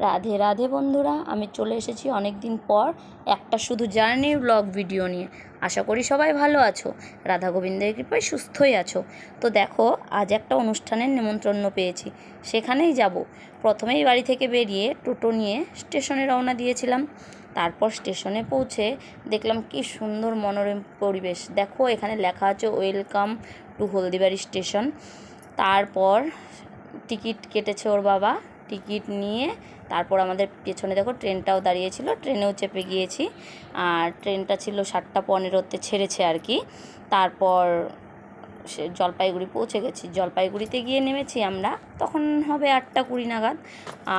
রাধে রাধে বন্ধুরা, আমি চলে এসেছি অনেক দিন পর একটা শুধু জার্নি ব্লগ ভিডিও নিয়ে। আশা করি সবাই ভালো আছো। রাধা গোবিন্দের কৃপায় সুস্থই আছো। তো দেখো, আজ একটা অনুষ্ঠানের নিমন্ত্রণ পেয়েছি। সেখানেই যাব। প্রথমেই বাড়ি থেকে বেরিয়ে টোটো নিয়ে স্টেশনে রওনা দিয়েছিলাম। তারপর স্টেশনে পৌঁছে দেখলাম কি সুন্দর মনোরম পরিবেশ। দেখো, এখানে লেখা আছে, ওয়েলকাম টু হলদিবাড়ি স্টেশন। তারপর টিকিট কেটেছে ওর বাবা। টিকিট নিয়ে তারপর আমাদের পেছনে দেখো ট্রেনটাও দাঁড়িয়েছিল, ট্রেনেও চেপে গিয়েছি। আর ট্রেনটা ছিল সাতটা পনেরোতে ছেড়েছে আর কি। তারপর সে জলপাইগুড়ি পৌঁছে গেছি। জলপাইগুড়িতে গিয়ে নেমেছি আমরা, তখন হবে আটটা কুড়ি নাগাদ।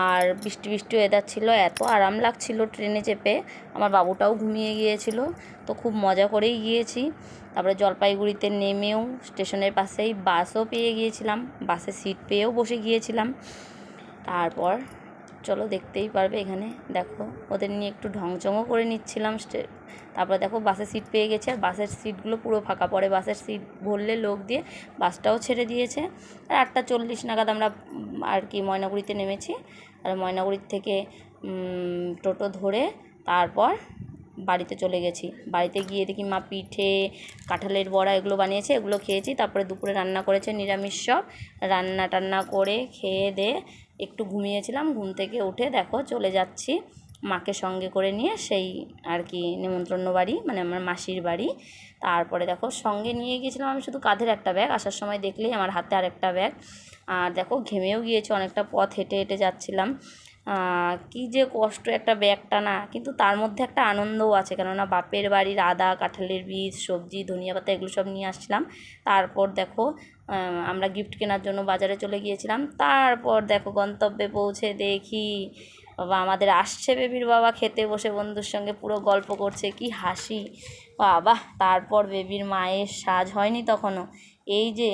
আর বৃষ্টি বৃষ্টি ওয়েদার ছিল, এত আরাম লাগছিল ট্রেনে চেপে। আমার বাবুটাও ঘুমিয়ে গিয়েছিল, তো খুব মজা করেই গিয়েছি। তারপরে জলপাইগুড়িতে নেমেও স্টেশনের পাশেই বাসও পেয়ে গিয়েছিলাম, বাসে সিট পেয়েও বসে গিয়েছিলাম। তারপর, চলো দেখতেই পারবে এখানে। দেখো, ওদের নিয়ে একটু ঢংচঙও করে নিচ্ছিলাম তারপর দেখো বাসের সিট পেয়ে গেছে। আর বাসের সিটগুলো পুরো ফাঁকা পড়ে। বাসের সিট ভরলে লোক দিয়ে বাসটাও ছেড়ে দিয়েছে। আর আটটা চল্লিশ নাগাদ আমরা আর কি ময়নাগুড়িতে নেমেছি। আর ময়নাগুড়ির থেকে টোটো ধরে তারপর বাড়িতে চলে গেছি। বাড়িতে গিয়ে দেখি মা পিঠে, কাঁঠালের বড়া এগুলো বানিয়েছে, এগুলো খেয়েছি। তারপরে দুপুরে রান্না করেছে নিরামিষ সব। রান্না টান্না করে খেয়ে দিয়ে একটু ঘুমিয়েছিলাম। ঘুম থেকে উঠে দেখো চলে যাচ্ছি মাকে সঙ্গে করে নিয়ে সেই আর কি নিমন্ত্রণ বাড়ি মানে আমার মাসির বাড়ি। তারপরে দেখো সঙ্গে নিয়ে গিয়েছিলাম আমি শুধু কাঁধের একটা ব্যাগ। আসার সময় দেখলেই আমার হাতে আরেকটা ব্যাগ। আর দেখো ঘেমেও গিয়েছে, অনেকটা পথ হেঁটে হেঁটে যাচ্ছিলাম। কী যে কষ্ট একটা ব্যাগ টানা কিন্তু তার মধ্যে একটা আনন্দও আছে। কেননা বাপের বাড়ির আদা, কাঁঠালের বীজ, সবজি, ধনিয়া পাতা এগুলো সব নিয়ে আসছিলাম। তারপর দেখো আমরা গিফট কেনার জন্য বাজারে চলে গিয়েছিলাম। তারপর দেখো গন্তব্যে পৌঁছে দেখি, বাবা, আমাদের আসছে বেবির বাবা খেতে বসে বন্ধুর সঙ্গে পুরো গল্প করছে, কি হাসি। বাবা, তারপর বেবির মায়ের সাজ হয়নি তখনও। এই যে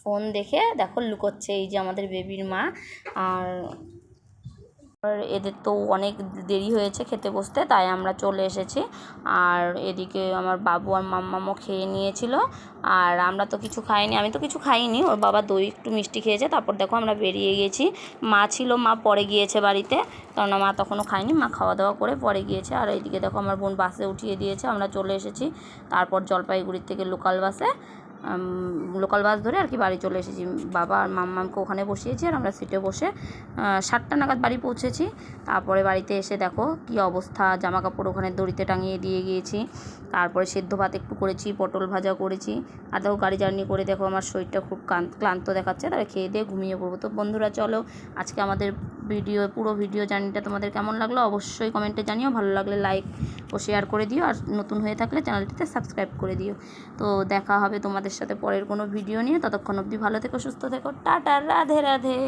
ফোন দেখে দেখো লুকোচ্ছে এই যে আমাদের বেবির মা। আর আর এদের তো অনেক দেরি হয়েছে খেতে বসতে, তাই আমরা চলে এসেছি। আর এদিকে আমার বাবু আর মাম্মামও খেয়ে নিয়েছিল। আর আমরা তো কিছু খাইনি, আমি তো কিছু খাইনি, ওর বাবা দই একটু মিষ্টি খেয়েছে, তারপর দেখো আমরা বেরিয়ে গেছি। মা ছিল, মা পরে গিয়েছে বাড়িতে, কেননা মা তখনও খায়নি, মা খাওয়া দাওয়া করে পরে গিয়েছে। আর এইদিকে দেখো আমার বোন বাসে উঠিয়ে দিয়েছে, আমরা চলে এসেছি। তারপর জলপাইগুড়ির থেকে লোকাল বাসে। লোকাল বাস ধরে আর কি বাড়ি চলে এসেছি। বাবা আর মাম্মামকে ওখানে বসিয়েছি আর আমরা সিটে বসে সাতটা নাগাদ বাড়ি পৌঁছেছি। তারপরে বাড়িতে এসে দেখো কি অবস্থা জামা কাপড় ওখানে দড়িতে টাঙিয়ে দিয়ে গিয়েছি। তারপরে সেদ্ধ ভাত একটু করেছি, পটল ভাজা করেছি। আর দেখো গাড়ি জার্নি করে দেখো আমার শরীরটা খুব ক্লান্ত দেখাচ্ছে। তাহলে খেয়ে দিয়ে ঘুমিয়ে পড়ব। তো বন্ধুরা চলো, আজকে আমাদের ভিডিও, পুরো ভিডিও জার্নিটা তোমাদের কেমন লাগল অবশ্যই কমেন্টে জানিও। ভালো লাগলে লাইক ও শেয়ার করে দিও আর নতুন হয়ে থাকলে চ্যানেলটিতে সাবস্ক্রাইব করে দিও। তো দেখা হবে তোমাদের সাথে পরের কোনো ভিডিও নিয়ে। ততক্ষণ অবধি ভালো থেকো, সুস্থ থেকো। টাটা, রাধে রাধে।